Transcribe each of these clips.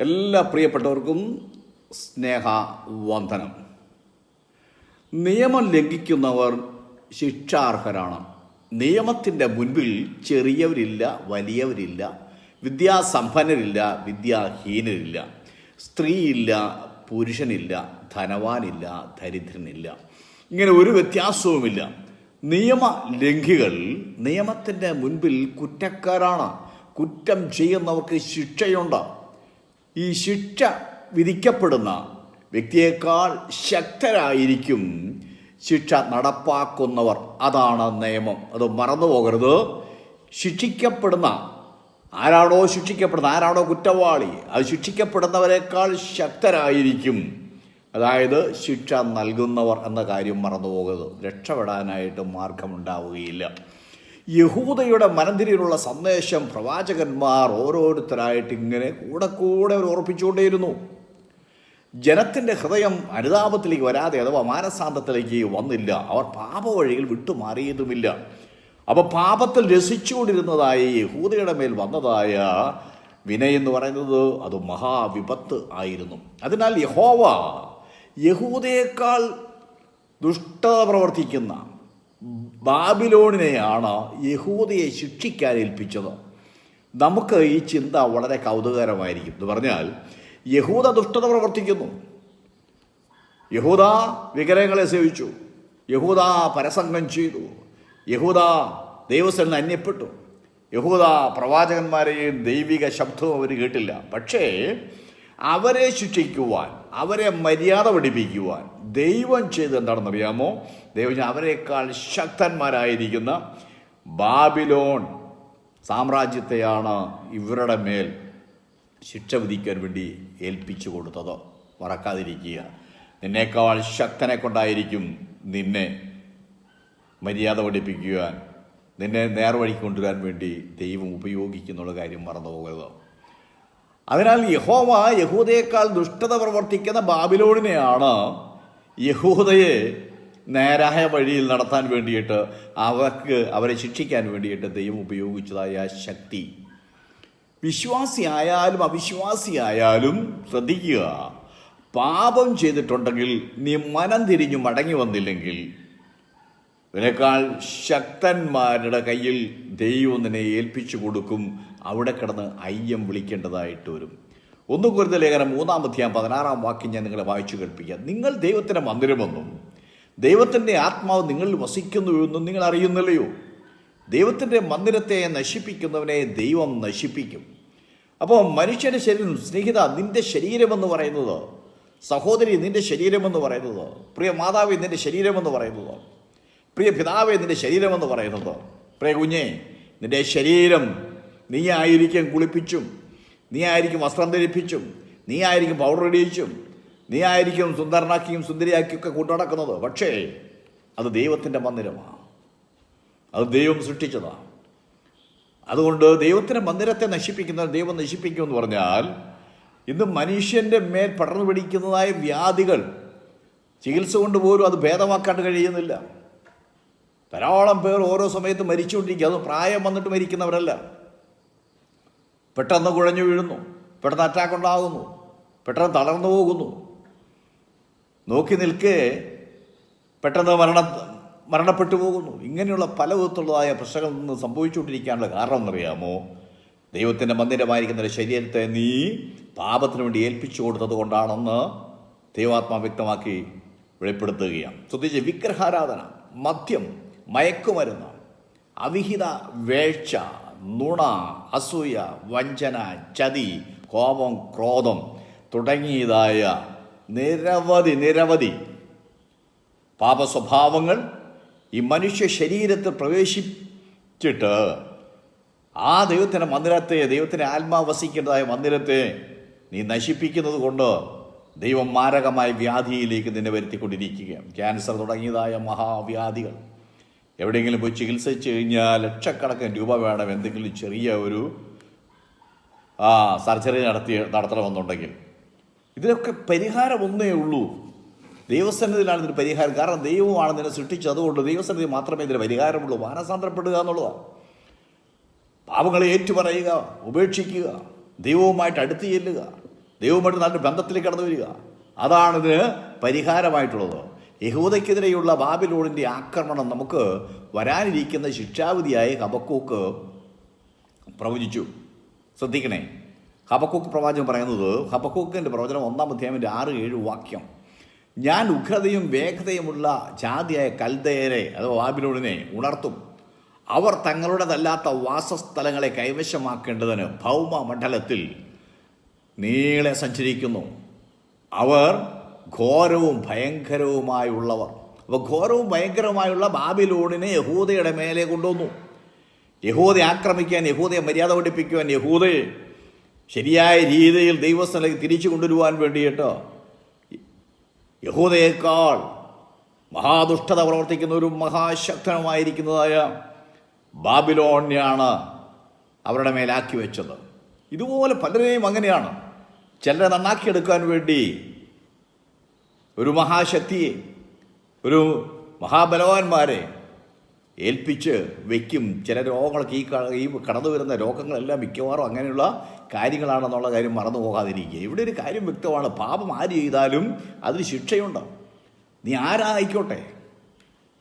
എല്ലാ പ്രിയപ്പെട്ടവർക്കും സ്നേഹ വന്ദനം നിയമം ലംഘിക്കുന്നവർ ശിക്ഷാർഹരാണ്. നിയമത്തിന്റെ മുൻപിൽ ചെറിയവരില്ല വലിയവരില്ല വിദ്യാസമ്പന്നരില്ല വിദ്യാഹീനരില്ല സ്ത്രീയില്ല പുരുഷനില്ല ധനവാനില്ല ദരിദ്രനില്ല. ഇങ്ങനെ ഒരു വ്യത്യാസവുമില്ല. നിയമ ലംഘികൾ നിയമത്തിന്റെ മുൻപിൽ കുറ്റക്കാരാണ്. കുറ്റം ചെയ്യുന്നവർക്ക് ശിക്ഷയുണ്ട്. ഈ ശിക്ഷ വിധിക്കപ്പെടുന്ന വ്യക്തിയേക്കാൾ ശക്തരായിരിക്കും ശിക്ഷ നടപ്പാക്കുന്നവർ. അതാണ് നിയമം. അത് മറന്നു പോകരുത്. ശിക്ഷിക്കപ്പെടുന്ന ആരാണോ ശിക്ഷിക്കപ്പെടുന്ന ആരാണോ കുറ്റവാളി അത് ശിക്ഷിക്കപ്പെടുന്നവരെക്കാൾ ശക്തരായിരിക്കും. അതായത് ശിക്ഷ നൽകുന്നവർ എന്ന കാര്യം മറന്നു പോകരുത്. രക്ഷപ്പെടാനായിട്ട് മാർഗമുണ്ടാവുകയില്ല. യഹൂദയുടെ മനന്തിരിയിലുള്ള സന്ദേശം പ്രവാചകന്മാർ ഓരോരുത്തരായിട്ട് ഇങ്ങനെ കൂടെ കൂടെ അവർ ഓർപ്പിച്ചുകൊണ്ടേയിരുന്നു. ജനത്തിന്റെ ഹൃദയം അനുതാപത്തിലേക്ക് വരാതെ അഥവാ മാനസാന്തത്തിലേക്ക് വന്നില്ല. അവർ പാപവഴിയിൽ വിട്ടുമാറിയതുമില്ല. അപ്പോൾ പാപത്തിൽ രസിച്ചുകൊണ്ടിരുന്നതായി യഹൂദയുടെ മേൽ വന്നതായ വിനയെന്ന് പറയുന്നത് അത് മഹാവിപത്ത് ആയിരുന്നു. അതിനാൽ യഹോവ യഹൂദയേക്കാൾ ദുഷ്ടത പ്രവർത്തിക്കുന്ന ബാബിലോണിനെയാണ് യഹൂദയെ ശിക്ഷിക്കാൻ ഏൽപ്പിച്ചത് നമുക്ക് ഈ ചിന്ത വളരെ കൗതുകകരമായിരിക്കും. എന്ന് പറഞ്ഞാൽ യഹൂദ ദുഷ്ടത പ്രവർത്തിക്കുന്നു. യഹൂദ വിഗ്രഹങ്ങളെ സേവിച്ചു. യഹൂദ പരസംഗം ചെയ്തു. യഹൂദ ദൈവസ്ഥലിൽ അന്യപ്പെട്ടു. യഹൂദ പ്രവാചകന്മാരെയും ദൈവിക ശബ്ദവും അവർ കേട്ടില്ല. പക്ഷേ അവരെ ശിക്ഷിക്കുവാൻ അവരെ മര്യാദ പഠിപ്പിക്കുവാൻ ദൈവം ചെയ്ത് എന്താണെന്നറിയാമോ ദൈവം അവരെക്കാൾ ശക്തന്മാരായിരിക്കുന്ന ബാബിലോൺ സാമ്രാജ്യത്തെയാണ് ഇവരുടെ മേൽ ശിക്ഷ വിധിക്കാൻ വേണ്ടി ഏൽപ്പിച്ചു കൊടുത്തത്. മറക്കാതിരിക്കുക. നിന്നേക്കാൾ ശക്തനെ കൊണ്ടായിരിക്കും നിന്നെ മര്യാദ പഠിപ്പിക്കുവാൻ നിന്നെ നേർവഴിക്ക് കൊണ്ടുവരാൻ വേണ്ടി ദൈവം ഉപയോഗിക്കുന്നുള്ള കാര്യം മറന്നു പോകരുത്. അതിനാൽ യഹോവ യഹൂദയേക്കാൾ ദുഷ്ടത പ്രവർത്തിക്കുന്ന ബാബിലോണിനെയാണ് യഹൂദയെ നേരായ വഴിയിൽ നടത്താൻ വേണ്ടിയിട്ട് അവർക്ക് അവരെ ശിക്ഷിക്കാൻ വേണ്ടിയിട്ട് ദൈവം ഉപയോഗിച്ചതായ ശക്തി. വിശ്വാസിയായാലും അവിശ്വാസിയായാലും ശ്രദ്ധിക്കുക. പാപം ചെയ്തിട്ടുണ്ടെങ്കിൽ നീ മനം തിരിഞ്ഞു മടങ്ങി വന്നില്ലെങ്കിൽ ഇതിനേക്കാൾ ശക്തന്മാരുടെ കയ്യിൽ ദൈവം നിന്നെ ഏൽപ്പിച്ചു കൊടുക്കും. അവിടെ കിടന്ന് അയ്യം വിളിക്കേണ്ടതായിട്ട് വരും. ഒന്ന് കുരുത ലേഖനം മൂന്നാം അധ്യായം പതിനാറാം വാക്യം ഞാൻ നിങ്ങളെ വായിച്ചു കേൾപ്പിക്കാം. നിങ്ങൾ ദൈവത്തിന്റെ മന്ദിരമെന്നും ദൈവത്തിന്റെ ആത്മാവ് നിങ്ങളിൽ വസിക്കുന്നു എന്നും നിങ്ങൾ അറിയുന്നില്ലയോ? ദൈവത്തിന്റെ മന്ദിരത്തെ നശിപ്പിക്കുന്നവനെ ദൈവം നശിപ്പിക്കും. അപ്പോൾ മനുഷ്യന്റെ ശരീരം സ്നേഹിത നിന്റെ ശരീരമെന്ന് പറയുന്നത് സഹോദരി നിന്റെ ശരീരമെന്ന് പറയുന്നത് പ്രിയ മാതാവ് നിന്റെ ശരീരമെന്ന് പറയുന്നത് പ്രിയ പിതാവ് നിന്റെ ശരീരമെന്ന് പറയുന്നത്. പ്രിയ കുഞ്ഞെ നിന്റെ ശരീരം നീ ആയിരിക്കും കുളിപ്പിച്ചും നീ ആയിരിക്കും വസ്ത്രം ധരിപ്പിച്ചും നീ ആയിരിക്കും പൗഡർ ഇടിയിച്ചും നീ ആയിരിക്കും സുന്ദരനാക്കിയും സുന്ദരിയാക്കിയൊക്കെ കൂട്ടടക്കുന്നത് പക്ഷേ അത് ദൈവത്തിന്റെ മന്ദിരമാണ്. അത് ദൈവം സൃഷ്ടിച്ചതാണ്. അതുകൊണ്ട് ദൈവത്തിന്റെ മന്ദിരത്തെ നശിപ്പിക്കുന്ന ദൈവം നശിപ്പിക്കുമെന്ന് പറഞ്ഞാൽ ഇന്ന് മനുഷ്യന്റെ മേൽ പടർന്നു പിടിക്കുന്നതായ വ്യാധികൾ ചികിത്സ കൊണ്ട് പോലും അത് ഭേദമാക്കാൻ കഴിയുന്നില്ല. ധാരാളം പേർ ഓരോ സമയത്ത് മരിച്ചുകൊണ്ടിരിക്കുക. അത് പ്രായം വന്നിട്ട് മരിക്കുന്നവരല്ല. പെട്ടെന്ന് കുഴഞ്ഞു വീഴുന്നു. പെട്ടെന്ന് അറ്റാക്ക് ഉണ്ടാകുന്നു. പെട്ടെന്ന് തളർന്നു പോകുന്നു. നോക്കി നിൽക്കേ പെട്ടെന്ന് മരണ മരണപ്പെട്ടു പോകുന്നു. ഇങ്ങനെയുള്ള പല വിധത്തിലുള്ളതായ പ്രശ്നങ്ങളിൽ നിന്ന് സംഭവിച്ചുകൊണ്ടിരിക്കാനുള്ള കാരണം എന്നറിയാമോ? ദൈവത്തിന്റെ മന്ദിരമായിരിക്കുന്ന ഒരു ശരീരത്തെ നീ പാപത്തിന് വേണ്ടി ഏൽപ്പിച്ചു കൊടുത്തത് കൊണ്ടാണെന്ന് ദൈവാത്മാ വ്യക്തമാക്കി വെളിപ്പെടുത്തുകയാണ്. ശ്രദ്ധിച്ച് വിഗ്രഹാരാധന മദ്യം മയക്കുമരുന്ന് അവിഹിത വേഴ്ച നുണ അസൂയ വഞ്ചന ചതി കോപം ക്രോധം തുടങ്ങിയതായ നിരവധി നിരവധി പാപസ്വഭാവങ്ങൾ ഈ മനുഷ്യ ശരീരത്തിൽ പ്രവേശിച്ചിട്ട് ആ ദൈവത്തിന്റെ മന്ദിരത്തെ ദൈവത്തിന്റെ ആത്മാവ് വസിക്കേണ്ടതായ മന്ദിരത്തെ നീ നശിപ്പിക്കുന്നത് കൊണ്ട് ദൈവം മാരകമായ വ്യാധിയിലേക്ക് നിന്നെ വരുത്തിക്കൊണ്ടിരിക്കുകയാണ്. ക്യാൻസർ തുടങ്ങിയതായ മഹാവ്യാധികൾ. എവിടെയെങ്കിലും പോയി ചികിത്സിച്ച് കഴിഞ്ഞാൽ ലക്ഷക്കണക്കിന് രൂപ വേണം എന്തെങ്കിലും ചെറിയ ഒരു ആ സർജറി നടത്തി നടത്തണമെന്നുണ്ടെങ്കിൽ ഇതിനൊക്കെ പരിഹാരം ഒന്നേ ഉള്ളൂ. ദൈവസന്നിധിയിലാണ് ഇതിന് പരിഹാരം. കാരണം ദൈവമാണ് ഇതിനെ സൃഷ്ടിച്ചത്. അതുകൊണ്ട് ദൈവസന്നിധി മാത്രമേ ഇതിന് പരിഹാരമുള്ളൂ. മാനസാന്തരപ്പെടുക എന്നുള്ളതാണ് പാപങ്ങളെ ഏറ്റുപറയുക ഉപേക്ഷിക്കുക ദൈവവുമായിട്ട് അടുത്ത് ചെല്ലുക ദൈവവുമായിട്ട് നല്ല ബന്ധത്തിലേക്ക് കടന്നു വരിക. അതാണിതിന് പരിഹാരമായിട്ടുള്ളത്. യഹൂദയ്ക്കെതിരെയുള്ള ബാബിലോണിന്റെ ആക്രമണം നമുക്ക് വരാനിരിക്കുന്ന ശിക്ഷാവിധിയായി ഹബക്കൂക്ക് പ്രവചിച്ചു. ശ്രദ്ധിക്കണേ. ഹബക്കൂക്ക് പ്രവാചകം പറയുന്നത് ഹബക്കൂക്കിന്റെ പ്രവചനം ഒന്നാം അധ്യായന്റെ ആറ് ഏഴ് വാക്യം. ഞാൻ ഉഗ്രതയും വേഗതയുമുള്ള ജാതിയായ കൽദയരെ അഥവാ ബാബിലോണിനെ ഉണർത്തും. അവർ തങ്ങളുടേതല്ലാത്ത വാസസ്ഥലങ്ങളെ കൈവശമാക്കേണ്ടതിന് ഭൗമ മണ്ഡലത്തിൽ നീളെ സഞ്ചരിക്കുന്നു. അവർ ഘോരവും ഭയങ്കരവുമായുള്ളവർ. അപ്പോൾ ഘോരവും ഭയങ്കരവുമായുള്ള ബാബിലോണിനെ യഹൂദയുടെ മേലെ കൊണ്ടുവന്നു. യഹൂദയെ ആക്രമിക്കാൻ യഹൂദയെ മര്യാദ പഠിപ്പിക്കുവാൻ യഹൂദയെ ശരിയായ രീതിയിൽ ദൈവസ്ഥലേക്ക് തിരിച്ചു കൊണ്ടുവരുവാൻ വേണ്ടിയിട്ട് യഹൂദയേക്കാൾ മഹാദുഷ്ടത പ്രവർത്തിക്കുന്ന ഒരു മഹാശക്തനുമായിരിക്കുന്നതായ ബാബിലോണിയാണ് അവരുടെ മേലാക്കി വെച്ചത്. ഇതുപോലെ പലരെയും അങ്ങനെയാണ്. ചിലരെ നന്നാക്കിയെടുക്കാൻ വേണ്ടി ഒരു മഹാശക്തിയെ ഒരു മഹാബലവാന്മാരെ ഏൽപ്പിച്ച് വയ്ക്കും ചില രോഗങ്ങളൊക്കെ ഈ ഈ കടന്നു വരുന്ന രോഗങ്ങളെല്ലാം മിക്കവാറും അങ്ങനെയുള്ള കാര്യങ്ങളാണെന്നുള്ള കാര്യം മറന്നു പോകാതിരിക്കുക. ഇവിടെ ഒരു കാര്യം വ്യക്തമാണ്. പാപം ആര് ചെയ്താലും അതിന് ശിക്ഷയുണ്ട്? നീ ആരായിക്കോട്ടെ?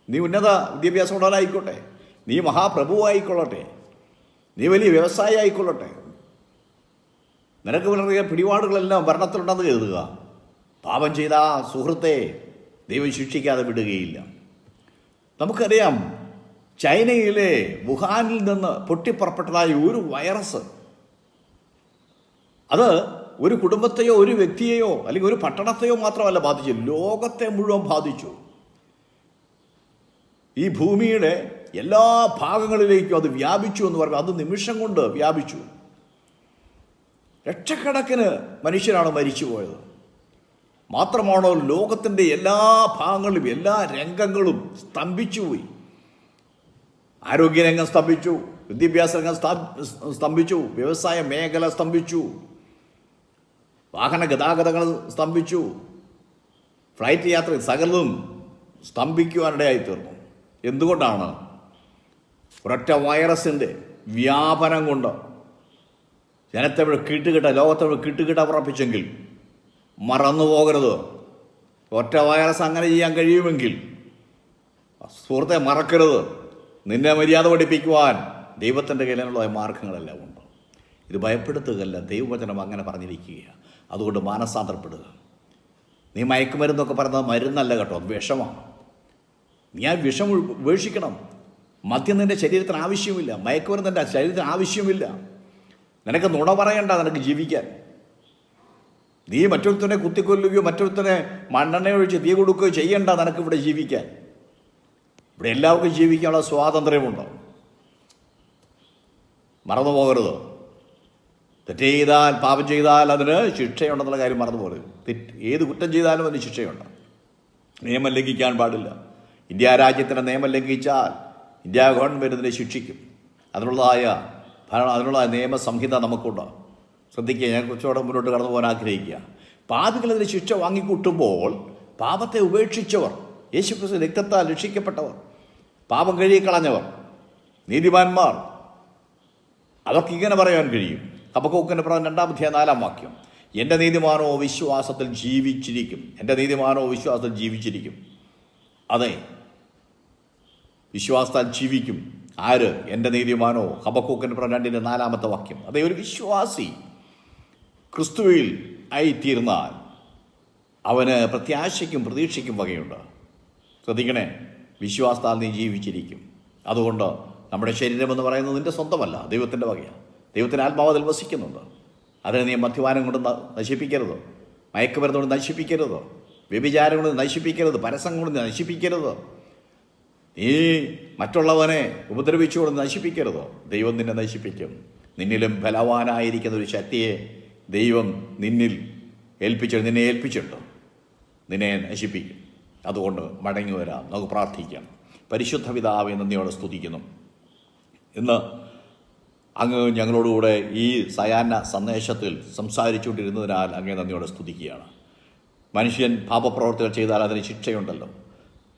നീ ഉന്നത വിദ്യാഭ്യാസമുള്ളവരായിക്കോട്ടെ നീ മഹാപ്രഭുവായിക്കൊള്ളട്ടെ? നീ വലിയ വ്യവസായി ആയിക്കൊള്ളട്ടെ നിനക്ക് വളരെ പിടിപാടുകളെല്ലാം ഭരണത്തിലുണ്ടെന്ന് കരുതുക. പാപം ചെയ്ത ആ സുഹൃത്തെ ദൈവം ശിക്ഷിക്കാതെ വിടുകയില്ല. നമുക്കറിയാം ചൈനയിലെ വുഹാനിൽ നിന്ന് പൊട്ടിപ്പുറപ്പെട്ടതായ ഒരു വൈറസ്. അത് ഒരു കുടുംബത്തെയോ ഒരു വ്യക്തിയെയോ അല്ലെങ്കിൽ ഒരു പട്ടണത്തെയോ മാത്രമല്ല ബാധിച്ചു. ലോകത്തെ മുഴുവൻ ബാധിച്ചു. ഈ ഭൂമിയുടെ എല്ലാ ഭാഗങ്ങളിലേക്കും അത് വ്യാപിച്ചു എന്ന് പറഞ്ഞു അത് നിമിഷം കൊണ്ട് വ്യാപിച്ചു. ലക്ഷക്കണക്കിന് മനുഷ്യരാണ് മരിച്ചുപോയത്. മാത്രമാണോ ലോകത്തിന്റെ എല്ലാ ഭാഗങ്ങളിലും എല്ലാ രംഗങ്ങളും സ്തംഭിച്ചുപോയി ആരോഗ്യരംഗം സ്തംഭിച്ചു വിദ്യാഭ്യാസ രംഗം സ്തംഭിച്ചു വ്യവസായ മേഖല സ്തംഭിച്ചു വാഹന ഗതാഗതങ്ങൾ സ്തംഭിച്ചു ഫ്ലൈറ്റ് യാത്ര സകലതും സ്തംഭിക്കുവാനിടയായി തീർന്നു. എന്തുകൊണ്ടാണ്? ഒരൊറ്റ വൈറസിന്റെ വ്യാപനം കൊണ്ട് ജനത്തെ ഇവിടെ കീട്ടുകിട്ട ലോകത്തെ ഇവിടെ കീട്ടുകിട്ട ഉറപ്പിച്ചെങ്കിൽ മറന്നു പോകരുത്. ഒറ്റ വൈറസ് അങ്ങനെ ചെയ്യാൻ കഴിയുമെങ്കിൽ സുഹൃത്തെ മറക്കരുത്. നിന്നെ മര്യാദ പഠിപ്പിക്കുവാൻ ദൈവത്തിന്റെ കയ്യിലുള്ള മാർഗങ്ങളെല്ലാം ഉണ്ട്. ഇത് ഭയപ്പെടുത്തുകയല്ല ദൈവവചനം അങ്ങനെ പറഞ്ഞിരിക്കുകയാണ് അതുകൊണ്ട് മാനസാന്തരപ്പെടുക. നീ മയക്കുമരുന്നൊക്കെ പറയുന്നത് മരുന്നല്ല കേട്ടോ വിഷമാണ്. നീ ആ വിഷം ഉപേക്ഷിക്കണം. മദ്യം നിന്റെ ശരീരത്തിന് ആവശ്യമില്ല മയക്കുമരുന്ന് നിന്റെ ശരീരത്തിന് ആവശ്യമില്ല. നിനക്ക് നുണ പറയണ്ട നിനക്ക് ജീവിക്കാൻ. നീ മറ്റൊരുത്തനെ കുത്തിക്കൊല്ലുകയോ മറ്റൊരുത്തനെ മണ്ണെണ്ണ ഒഴിച്ച് തീ കൊടുക്കുകയോ ചെയ്യണ്ട നിനക്ക് ഇവിടെ ജീവിക്കാൻ. ഇവിടെ എല്ലാവർക്കും ജീവിക്കാനുള്ള സ്വാതന്ത്ര്യമുണ്ട്. മറന്നു പോകരുത്. തെറ്റ് ചെയ്താൽ പാപം ചെയ്താൽ അതിന് ശിക്ഷയുണ്ടെന്നുള്ള കാര്യം മറന്നു പോകരുത്. തെറ്റ് ഏത് കുറ്റം ചെയ്താലും അതിന് ശിക്ഷയുണ്ട്. നിയമം ലംഘിക്കാൻ പാടില്ല. ഇന്ത്യ രാജ്യത്തിന്റെ നിയമം ലംഘിച്ചാൽ ഇന്ത്യ ഗവൺമെന്റ് ഇതിനെ ശിക്ഷിക്കും. അതിനുള്ളതായ ഭരണ അതിനുള്ള നിയമസംഹിത നമുക്കുണ്ട്. ശ്രദ്ധിക്കുക. ഞാൻ കുറച്ചുകൂടെ മുന്നോട്ട് കടന്നു പോകാൻ ആഗ്രഹിക്കുക. പാപികൾ ഇതിന് ശിക്ഷ വാങ്ങിക്കൂട്ടുമ്പോൾ പാപത്തെ ഉപേക്ഷിച്ചവർ യേശുക്രിസ്തു രക്തത്താൽ രക്ഷിക്കപ്പെട്ടവർ പാപം കഴുകിക്കളഞ്ഞവർ നീതിമാന്മാർ അതൊക്കെ ഇങ്ങനെ പറയാൻ കഴിയും. ഹബക്കൂക്കിന്റെ പ്രധാന രണ്ടാമത്തെ നാലാം വാക്യം. എന്റെ നീതിമാനോ വിശ്വാസത്തിൽ ജീവിച്ചിരിക്കും. എന്റെ നീതിമാനോ വിശ്വാസത്തിൽ ജീവിച്ചിരിക്കും. അതെ വിശ്വാസത്താൽ ജീവിക്കും. ആര്? എന്റെ നീതിമാനോ? ഹബക്കൂക്കിന്റെ പ്രധാന രണ്ടിന്റെ നാലാമത്തെ വാക്യം. അതെ ഒരു വിശ്വാസി. ക്രിസ്തുവിൽ ആയിത്തീർന്നാൽ അവന് പ്രത്യാശയ്ക്കും പ്രതീക്ഷയ്ക്കും വകയുണ്ട്. ശ്രദ്ധിക്കണേ വിശ്വാസത്താൽ നീ ജീവിച്ചിരിക്കും. അതുകൊണ്ട് നമ്മുടെ ശരീരം എന്ന് പറയുന്നത് നിന്റെ സ്വന്തമല്ല ദൈവത്തിന്റെ വകയാണ് ദൈവത്തിന്റെ ആത്മാവ് അതിൽ വസിക്കുന്നുണ്ട്. അതിനെ നീ മദ്യപാനം കൊണ്ട് നശിപ്പിക്കരുത്. മയക്കുമരുന്ന് കൊണ്ട് നശിപ്പിക്കരുത്. വ്യഭിചാരം കൊണ്ട് നശിപ്പിക്കരുത്. പരസം കൊണ്ട് നശിപ്പിക്കരുത്. നീ മറ്റുള്ളവനെ ഉപദ്രവിച്ചുകൊണ്ട് നശിപ്പിക്കരുത്. ദൈവം നിന്നെ നശിപ്പിക്കും. നിന്നിലും ബലവാനായിരിക്കുന്ന ഒരു ശക്തിയെ ദൈവം നിന്നിൽ ഏൽപ്പിച്ചു നിന്നെ ഏൽപ്പിച്ചിട്ടുണ്ട്? നിന്നെ നശിപ്പിക്കും. അതുകൊണ്ട് മടങ്ങി വരാം. നമുക്ക് പ്രാർത്ഥിക്കാം. പരിശുദ്ധ പിതാവെ നന്ദിയോടെ സ്തുതിക്കുന്നു. ഇന്ന് അങ്ങ് ഞങ്ങളോടുകൂടെ ഈ സയാന സന്ദേശത്തിൽ സംസാരിച്ചുകൊണ്ടിരുന്നതിനാൽ അങ്ങേ നന്ദിയോടെ സ്തുതിക്കുകയാണ്. മനുഷ്യൻ പാപപ്രവർത്തികൾ ചെയ്താൽ അതിന് ശിക്ഷയുണ്ടല്ലോ.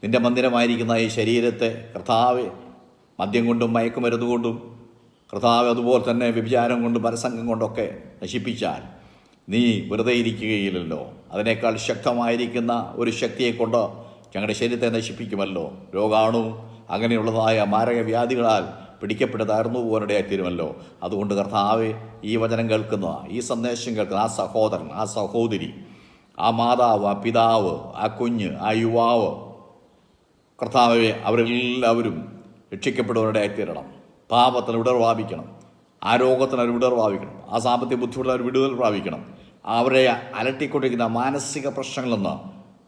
നിന്റെ മന്ദിരമായിരിക്കുന്ന ഈ ശരീരത്തെ കർത്താവ് മദ്യം കൊണ്ടും മയക്കുമരുന്ന് കൊണ്ടും കർത്താവ് അതുപോലെ തന്നെ വ്യഭിചാരം കൊണ്ട് പരസംഗം കൊണ്ടൊക്കെ നശിപ്പിച്ചാൽ നീ വെറുതെ ഇരിക്കുകയില്ലല്ലോ. അതിനേക്കാൾ ശക്തമായിരിക്കുന്ന ഒരു ശക്തിയെ കൊണ്ട് ഞങ്ങളുടെ ശരീരത്തെ നശിപ്പിക്കുമല്ലോ. രോഗാണു അങ്ങനെയുള്ളതായ മാരക വ്യാധികളാൽ പിടിക്കപ്പെട്ട് തകർന്നു അതുകൊണ്ട് കർത്താവ് ഈ വചനം കേൾക്കുന്ന ഈ സന്ദേശം കേൾക്കുന്ന ആ സഹോദരൻ ആ സഹോദരി ആ മാതാവ് ആ പിതാവ് ആ കുഞ്ഞ് ആ യുവാവ് കർത്താവെ അവരെല്ലാവരും രക്ഷിക്കപ്പെടുന്നവരുടെ തീരണം പാപത്തിന് വിടർ പ്രാപിക്കണം ആ രോഗത്തിന് അവർ വിടർ പ്രാപിക്കണം ആ സാമ്പത്തിക ബുദ്ധിമുട്ടിൽ അവർ വിടുതൽ പ്രാപിക്കണം. അവരെ അലട്ടിക്കൊണ്ടിരിക്കുന്ന മാനസിക പ്രശ്നങ്ങളിൽ നിന്ന്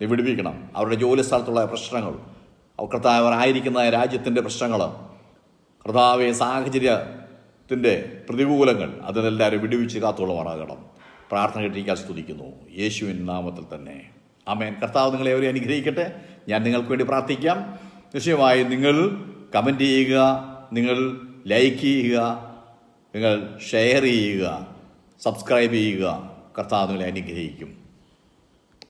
നീ വിടുവിക്കണം. അവരുടെ ജോലി സ്ഥലത്തുള്ള പ്രശ്നങ്ങൾ അവർ കർത്താവ് അവർ ആയിരിക്കുന്ന രാജ്യത്തിന്റെ പ്രശ്നങ്ങൾ കർത്താവെ സാഹചര്യത്തിന്റെ പ്രതികൂലങ്ങൾ അതിനെല്ലാവരും വിടുവിച്ച് കാത്തോളമാറാകണം പ്രാർത്ഥന കേട്ടിരിക്കാൻ സ്തുതിക്കുന്നു. യേശുവിൻ നാമത്തിൽ തന്നെ. അമേൻ കർത്താവ് നിങ്ങളെ അവരെ അനുഗ്രഹിക്കട്ടെ. ഞാൻ നിങ്ങൾക്ക് വേണ്ടി പ്രാർത്ഥിക്കാം. നിശ്ചയമായി നിങ്ങൾ കമന്റ് ചെയ്യുക. നിങ്ങൾ ലൈക്ക് ചെയ്യുക നിങ്ങൾ ഷെയർ ചെയ്യുക സബ്സ്ക്രൈബ് ചെയ്യുക. കർത്താവ് നിങ്ങളെ അനുഗ്രഹിക്കും.